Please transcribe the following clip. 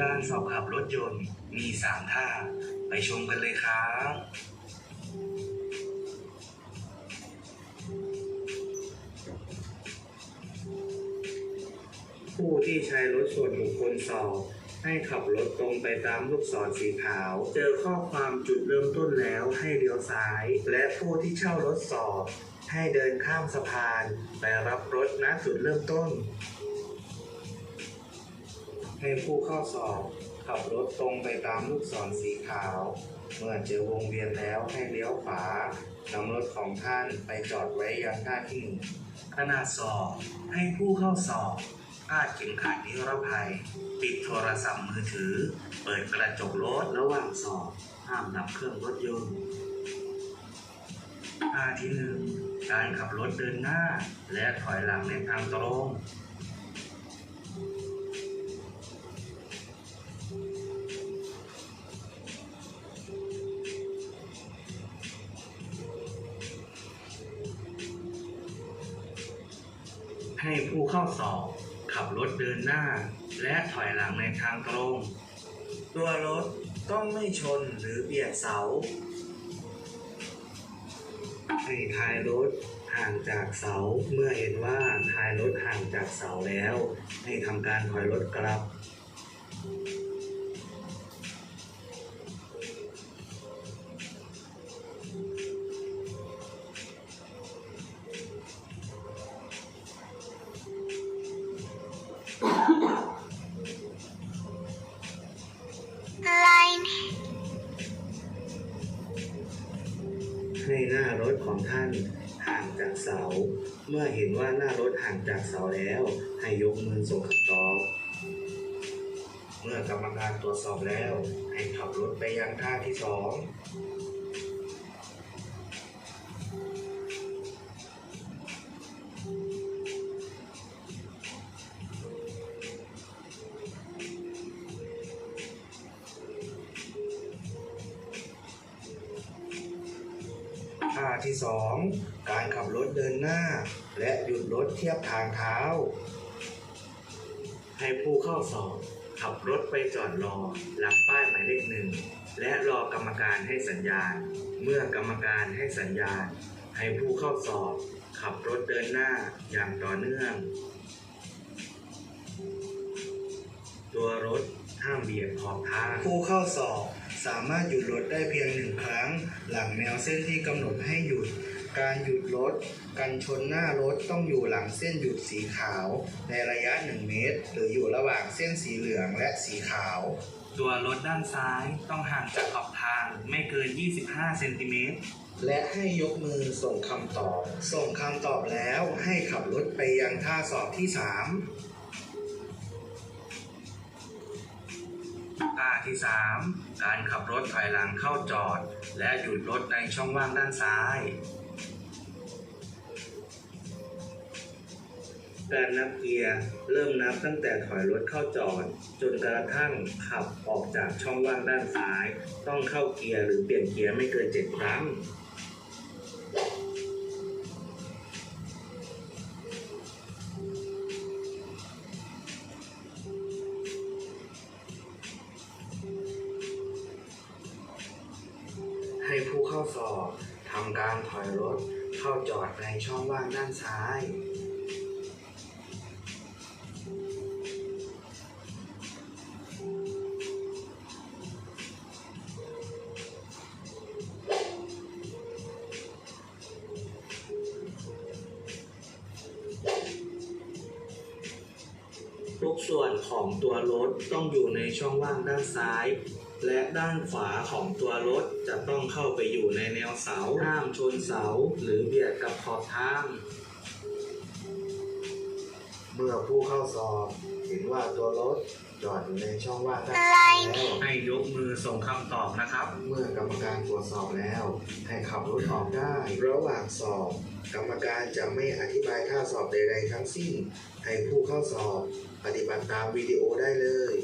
การสอบขับรถยนต์มีสามท่า ไปชมกันเลยครับผู้ที่ใช้รถส่วนบุคคลสอบให้ขับรถตรงไปตามลูกศรสีขาว เจอข้อความจุดเริ่มต้นแล้วให้เลี้ยวซ้าย และผู้ที่เช่ารถสอบ ให้เดินข้ามสะพาน ไปรับรถณจุดเริ่มต้น ให้ผู้เข้าสอบ ขับรถตรงไปตามลูกศรสีขาว เมื่อเจอวงเวียนแล้วให้เลี้ยวขวานำรถของท่านไปจอดไว้ยังท่าที่หนึ่งขณะสอบให้ผู้เข้าสอบคาดเข็มขัดนิรภัย ปิดโทรศัพท์มือถือ เปิดกระจกรถระหว่างสอบ ห้ามดับเครื่องรถยนต์ท่าที่หนึ่งการขับรถเดินหน้า และถอยหลังในทางตรง ให้ผู้เข้าสอบ ขับรถเดินหน้า และถอยหลังในทางตรง ตัวรถต้องไม่ชนหรือเบียดเสาให้ท้ายรถห่างจากเสาเมื่อเห็นว่าท้ายรถห่างจากเสาแล้ว ให้ทำการถอยรถกลับ line ให้หน้ารถของท่านห่างจากเสา เมื่อเห็นว่าหน้ารถห่างจากเสาแล้ว ให้ยกมือส่งคำตอบเมื่อกรรมการตรวจสอบแล้ว ให้ขับรถไปยังท่าที่สอง ท่าที่สองการขับรถเดินหน้า และหยุดรถเทียบทางเท้า ให้ผู้เข้าสอบ ขับรถไปจอดรอหลังป้ายหมายเลขหนึ่งและรอกรรมการให้สัญญาณ เมื่อกรรมการให้สัญญาณ ให้ผู้เข้าสอบ ขับรถเดินหน้าอย่างต่อเนื่อง ตัวรถห้ามเบียดขอบทาง ผู้เข้าสอบ สามารถหยุดรถได้เพียงหนึ่งครั้ง หลังแนวเส้นที่กำหนดให้หยุด การหยุดรถกันชนหน้ารถต้องอยู่หลังเส้นหยุดสีขาว ในระยะ 1 เมตร หรืออยู่ระหว่างเส้นสีเหลืองและสีขาว ตัวรถด้านซ้ายต้องห่างจากขอบทางไม่เกิน 25 เซนติเมตรและให้ยกมือส่งคำตอบ ส่งคำตอบแล้วให้ขับรถไปยังท่าสอบที่ 3 ท่าที่ 3 การขับรถถอยหลังเข้าจอด และหยุดรถในช่องว่างด้านซ้าย การนับเกียร์เริ่มนับตั้งแต่ถอยรถเข้าจอด จนกระทั่งขับออกจากช่องว่างด้านซ้าย ต้องเข้าเกียร์หรือเปลี่ยนเกียร์ไม่เกิน 7 ครั้ง ผู้เข้าสอบทำการถอยรถเข้าจอดในช่องว่างด้านซ้าย กส่วนของตัวรถต้องอยู่ในช่องว่างด้านซ้าย และด้านขวาของตัวรถจะต้องเข้าไปอยู่ในแนวเสาห้ามชนเสา หรือเบียดกับขอบทาง เมื่อผู้เข้าสอบเห็นว่าตัวรถจอดอยู่ในช่องว่างด้านซ้ายแล้ว ให้ยกมือส่งคำตอบนะครับ เมื่อกรรมการตรวจสอบแล้ว ให้ขับรถออกได้ ระหว่างสอบ กรรมการจะไม่อธิบายท่าสอบใดๆทั้งสิ้น ให้ผู้เข้าสอบ ปฏิบัติตามวิดีโอได้เลย